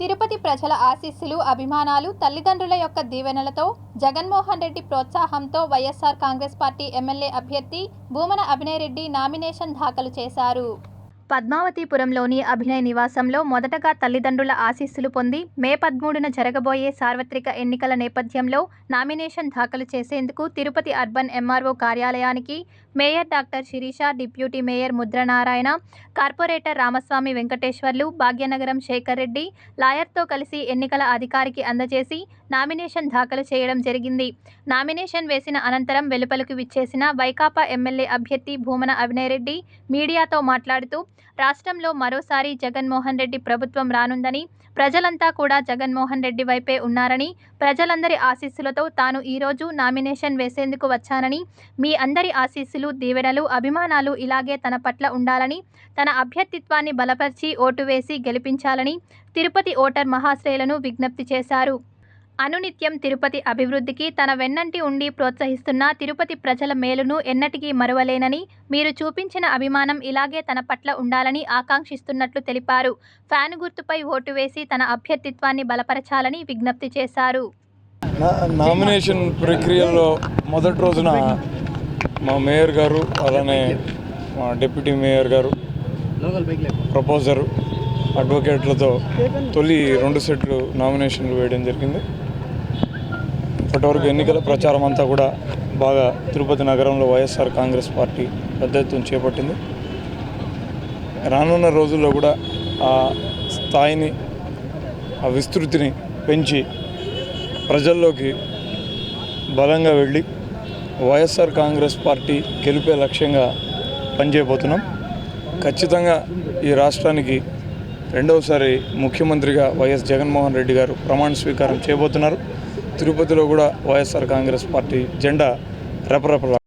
తిరుపతి ప్రజల ఆశీస్సులు అభిమానాలు తల్లిదండ్రుల యొక్క దీవెనలతో జగన్మోహన్ రెడ్డి ప్రోత్సాహంతో వైఎస్ఆర్ కాంగ్రెస్ పార్టీ ఎమ్మెల్యే అభ్యర్థి భూమన అభినయ్ రెడ్డి నామినేషన్ దాఖలు చేశారు. పద్మావతిపురంలోని అభినయ్ నివాసంలో మొదటగా తల్లిదండ్రుల ఆశీస్సులు పొంది మే పదమూడున జరగబోయే సార్వత్రిక ఎన్నికల నేపథ్యంలో నామినేషన్ దాఖలు చేసేందుకు తిరుపతి అర్బన్ ఎంఆర్ఓ కార్యాలయానికి mayor doctor Sirisha deputy mayor Mudranarayana corporator Ramaswamy Venkateswarlu Bhagyanagaram Sekhar Reddy లాయర్తో కలిసి ఎన్నికల అధికారికి అందజేసి నామినేషన్ దాఖలు చేయడం జరిగింది. నామినేషన్ వేసిన అనంతరం వెలుపలకు విచ్చేసిన వైకాపా ఎమ్మెల్యే అభ్యర్థి భూమన అభినయ్ రెడ్డి మీడియాతో మాట్లాడుతూ రాష్ట్రంలో మరోసారి జగన్మోహన్ రెడ్డి ప్రభుత్వం రానుందని ప్రజలంతా కూడా జగన్మోహన్ రెడ్డి వైపే ఉన్నారని ప్రజలందరి ఆశీస్సులతో తాను ఈరోజు నామినేషన్ వేసేందుకు వచ్చానని మీ అందరి ఆశీస్సులు దీవెనలు అభిమానాలు ఇలాగే తన పట్ల ఉండాలని తన అభ్యర్థిత్వాన్ని బలపరిచి ఓటు వేసి గెలిపించాలని తిరుపతి ఓటర్ మహాశ్రేయులను విజ్ఞప్తి చేశారు. అనునిత్యం తిరుపతి అభివృద్ధికి తన వెన్నంటి ఉండి ప్రోత్సహిస్తున్న తిరుపతి ప్రజల మేలును ఎన్నటికీ మరువలేనని మీరు చూపించిన అభిమానం ఇలాగే తన పట్ల ఉండాలని ఆకాంక్షిస్తున్నట్లు తెలిపారు. ఫ్యాన్ గుర్తుపై ఓటు వేసి తన అభ్యర్థిత్వాన్ని బలపరచాలని విజ్ఞప్తి చేశారు. నామినేషన్ ప్రక్రియలో మొదటి రోజున మా మేయర్ గారు అలానే మా డిప్యూటీ మేయర్ గారు ప్రపోజరు అడ్వకేట్లతో తొలి రెండు సెట్లు నామినేషన్లు వేయడం జరిగింది. ఇప్పటివరకు ఎన్నికల ప్రచారం అంతా కూడా బాగా తిరుపతి నగరంలో వైఎస్ఆర్ కాంగ్రెస్ పార్టీ పెద్ద ఎత్తున చేపట్టింది. రానున్న రోజుల్లో కూడా ఆ స్థాయిని ఆ విస్తృతిని పెంచి ప్రజల్లోకి బలంగా వెళ్ళి వైఎస్ఆర్ కాంగ్రెస్ పార్టీ గెలిపే లక్ష్యంగా పనిచేయబోతున్నాం. ఖచ్చితంగా ఈ రాష్ట్రానికి రెండవసారి ముఖ్యమంత్రిగా వైఎస్ జగన్మోహన్ రెడ్డి గారు ప్రమాణ స్వీకారం చేయబోతున్నారు. తిరుపతిలో కూడా వైఎస్ఆర్ కాంగ్రెస్ పార్టీ జెండా రెపరెపలా